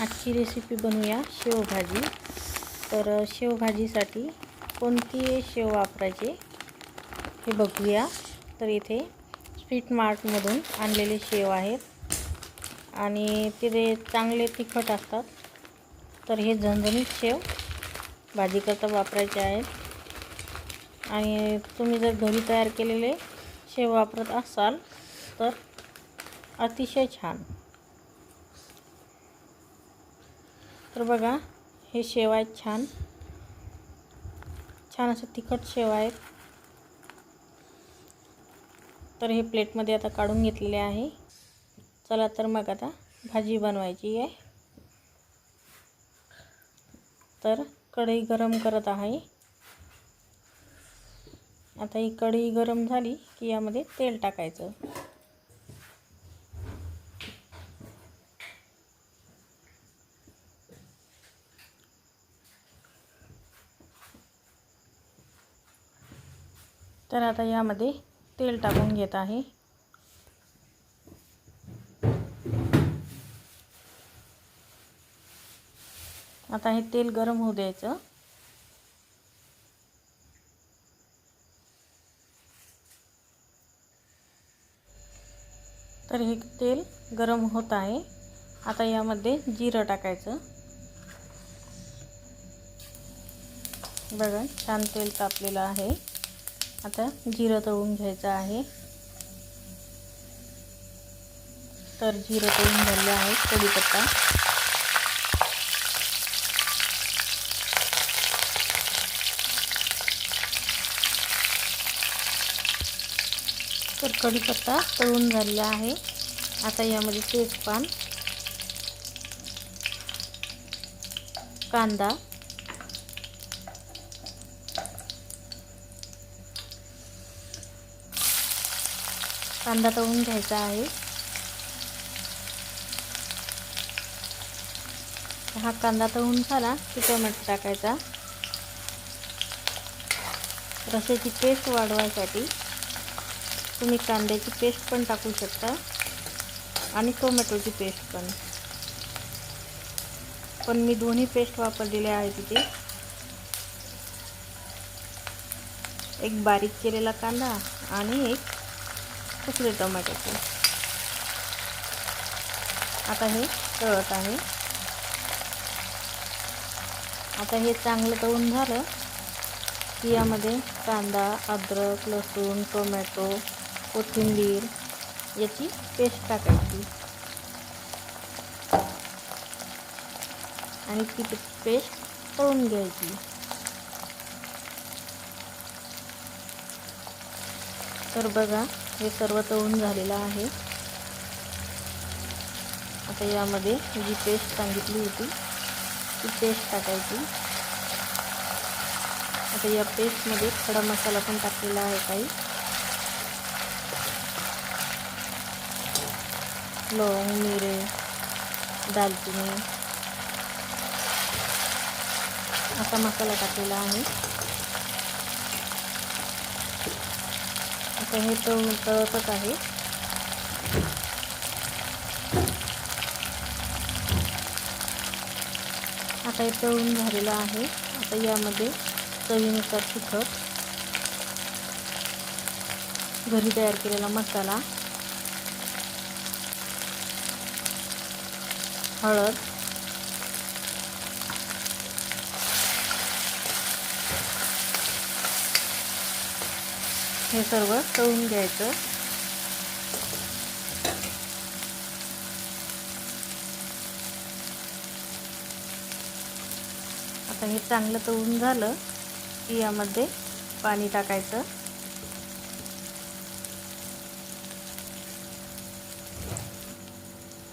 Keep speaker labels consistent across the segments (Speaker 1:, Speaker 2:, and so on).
Speaker 1: आजची रेसिपी बनवूया शेवभाजी. तर शेवभाजीसाठी कोणती शेव वापरायचे हे बघूया. तर इथे स्वीट मार्टमधून आणलेले शेव आहेत. आणि ते चांगले तिखट असतात. तर हे झणझणीत शेव भाजी करता वापरायचे आहेत. आणि तुम्ही जर घरी तयार केलेले शेव वापरत असाल तर अतिशय छान. तर बघा हे शेव आहेत छान. छान असं तिखट शेव आहेत. तर हे प्लेटमध्ये आता काढून घेतलेले आहे. चला तर मग आता भाजी बनवायची आहे. तर कढई गरम करत आहे. आता ही कढई गरम झाली की यामध्ये तेल टाकायचं. तर आता यामध्ये तेल टाकून घेत आहे. आता हे तेल गरम होऊ द्यायचं. तर हे तेल गरम होत आहे. आता यामध्ये जिरं टाकायचं. बघा छान तेल तापलेलं आहे. आता जिरं तळून घ्यायचं आहे. तर जिरं तळून झाले आहे कढीपत्ता. तर कढीपत्ता तळून झालेला आहे. आता यामध्ये तेजपान कांदा कांदा तळून घ्यायचा आहे. हा कांदा तळून झाला की टोमॅटो टाकायचा. रस्याची पेस्ट वाढवायसाठी तुम्ही कांद्याची पेस्ट पण टाकू शकता आणि टोमॅटोची पेस्ट पण. पण मी दोन्ही पेस्ट वापरलेल्या आहे तिथे. एक बारीक केलेला कांदा आणि एक तुकडे टोमॅटोचे आता हे तळत आहे. आता हे चांगलं तळून झालं की यामध्ये कांदा अद्रक लसूण टोमॅटो कोथिंबीर याची पेस्ट टाकायची. आणि ती पेस्ट तळून घ्यायची. तर बघा हे सर्व तळून झालेलं आहे. आता यामध्ये जी पेस्ट सांगितली होती ती पेस्ट टाकायची. आता या पेस्टमध्ये खडा मसाला पण टाकलेला आहे काही. लवंग मिरे दालचिनी. असा मसाला टाकलेला आहे. आता हे तो तळतच आहे. आता हे तळून झालेलं आहे. आता यामध्ये चवीनुसार तिखट घरी तयार केलेला मसाला हळद हे सर्व तळून घ्यायचं. आता हे चांगलं तळून झालं की यामध्ये पाणी टाकायचं.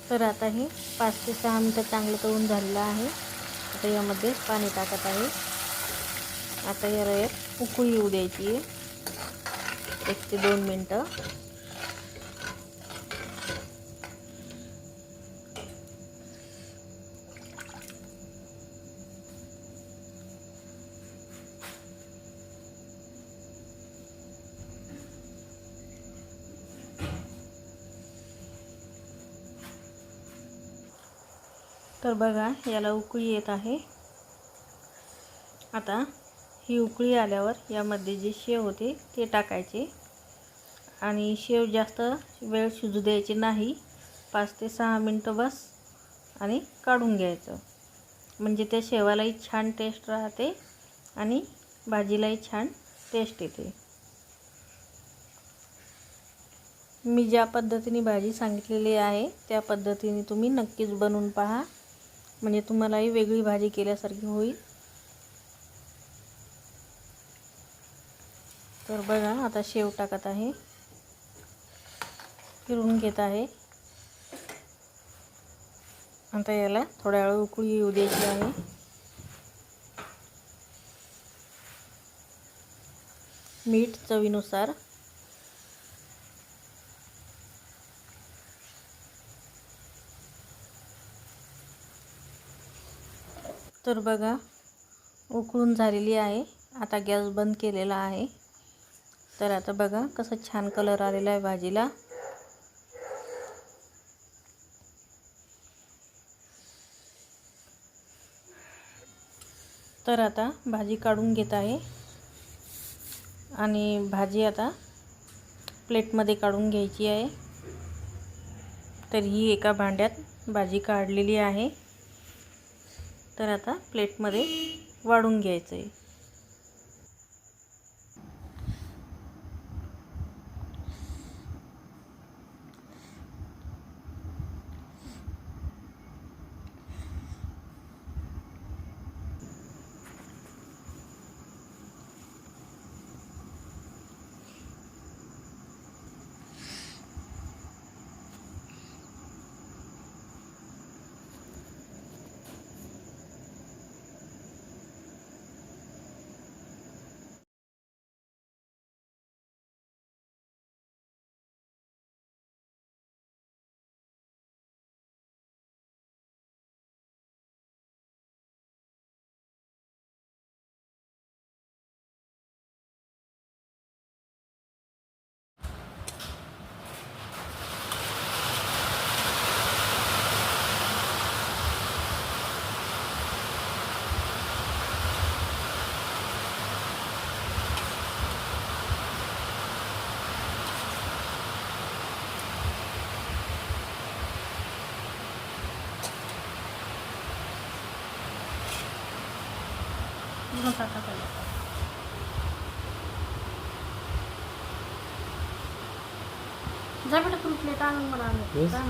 Speaker 1: तर आता हे पाच ते सहा मिनटं चांगलं तळून झालेलं आहे. आता यामध्ये पाणी टाकत आहे. आता या रयात उकळी येऊ द्यायची आहे. एक ते दोन मिनटं. तर बघा याला उकळी येत आहे. आता ही उकळी आल्यावर यामध्ये जे शेव होते ते टाकायचे. आणि शेव जास्त वेळ शिजू द्यायचे नाही. पाच ते सहा मिनटं बस आणि काढून घ्यायचं. म्हणजे त्या शेवालाही छान टेस्ट राहते आणि भाजीलाही छान टेस्ट येते. मी ज्या पद्धतीने भाजी सांगितलेली आहे त्या पद्धतीने तुम्ही नक्कीच बनवून पहा. म्हणजे तुम्हालाही वेगळी भाजी केल्यासारखी होईल. तर बघा आता शेव टाकत आहे. फिरून घेत आहे. आता याला थोड्या वेळ उकळी येऊ द्यायची आहे. मीठ चवीनुसार. तर बघा उकळून झालेली आहे. आता गॅस बंद केलेला आहे. तर आता बघा कसं छान कलर आलेला आहे भाजीला. तर आता भाजी काढून घेत आहे. आणि भाजी आता प्लेटमध्ये काढून घ्यायची आहे. तर ही एका भांड्यात भाजी काढलेली आहे. तर आता प्लेटमध्ये वाढून घ्यायचं आहे पूर्ण जा बेटा तुम प्लेट आणून मला आणून
Speaker 2: Yes.
Speaker 1: जा